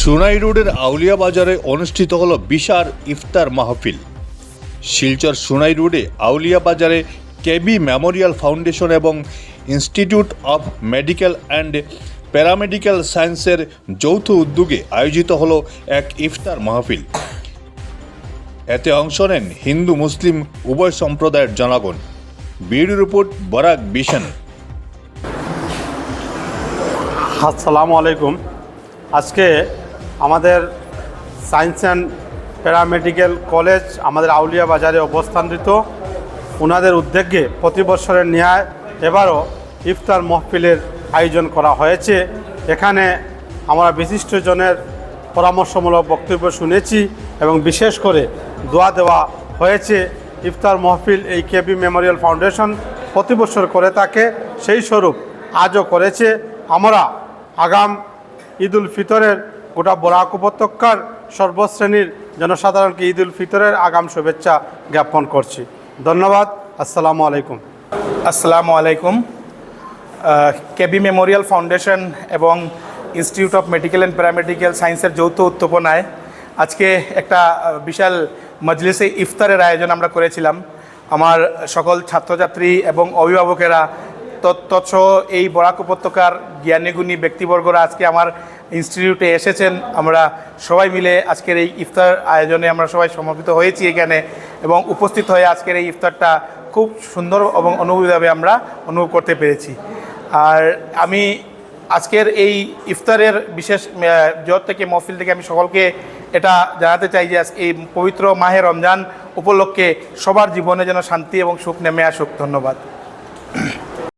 সুনাই রোডের আউলিয়া বাজারে অনুষ্ঠিত হল বিশাল ইফতার মাহফিল। শিলচর সুনাই রোডে আউলিয়া বাজারে কেবি মেমোরিয়াল ফাউন্ডেশন এবং institute of medical and paramedical সায়েন্সের যৌথ উদ্যোগে আয়োজিত হলো এক ইফতার মাহফিল। এতে অংশ নেন হিন্দু, মুসলিম, উভয় সম্প্রদায়ের জনগণ। বিউরো রিপোর্ট, বরাক বিশন আসসালামু আলাইকুম। আজকে আমাদের সায়েন্স অ্যান্ড প্যারামেডিক্যাল কলেজ আমাদের আউলিয়া বাজারে অবস্থানরিত। ওনাদের উদ্যোগে প্রতি বছরের ন্যায় এবারও ইফতার মহফিলের আয়োজন করা হয়েছে। এখানে আমরা বিশিষ্টজনের পরামর্শমূলক বক্তব্য শুনেছি এবং বিশেষ করে দোয়া দেওয়া হয়েছে। ইফতার মহফিল এই কেবি মেমোরিয়াল ফাউন্ডেশন প্রতি বছর করে থাকে, সেই স্বরূপ আজও করেছে। আমরা আগাম ঈদ উল ফিতরের গোটা বরাক উপত্যকার সর্বশ্রেণীর জনসাধারণকে ঈদ উল ফিতরের আগাম শুভেচ্ছা জ্ঞাপন করছি। ধন্যবাদ। আসসালামু আলাইকুম। আসসালামু আলাইকুম। কেবি মেমোরিয়াল ফাউন্ডেশন এবং institute of medical and paramedical সায়েন্সের যৌথ উত্তপনায় আজকে একটা বিশাল মজলিসে ইফতারের আয়োজন আমরা করেছিলাম। আমার সকল ছাত্রছাত্রী এবং অভিভাবকেরা তৎ- তৎসহ এই বরাক উপত্যকার জ্ঞানীগুণী ব্যক্তিবর্গরা আজকে আমার ইনস্টিটিউটে এসেছেন। আমরা সবাই মিলে আজকের এই ইফতার আয়োজনে আমরা সবাই সমর্পিত হয়েছি এখানে এবং উপস্থিত হয়ে আজকের এই ইফতারটা খুব সুন্দর এবং অনুভূতভাবে আমরা অনুভব করতে পেরেছি। আর আমি আজকের এই ইফতারের বিশেষ জ্বর থেকে মহফিল থেকে আমি সকলকে এটা জানাতে চাই যে আজকে এই পবিত্র মাহে রমজান উপলক্ষে সবার জীবনে যেন শান্তি এবং সুখ নেমে আসুক। ধন্যবাদ।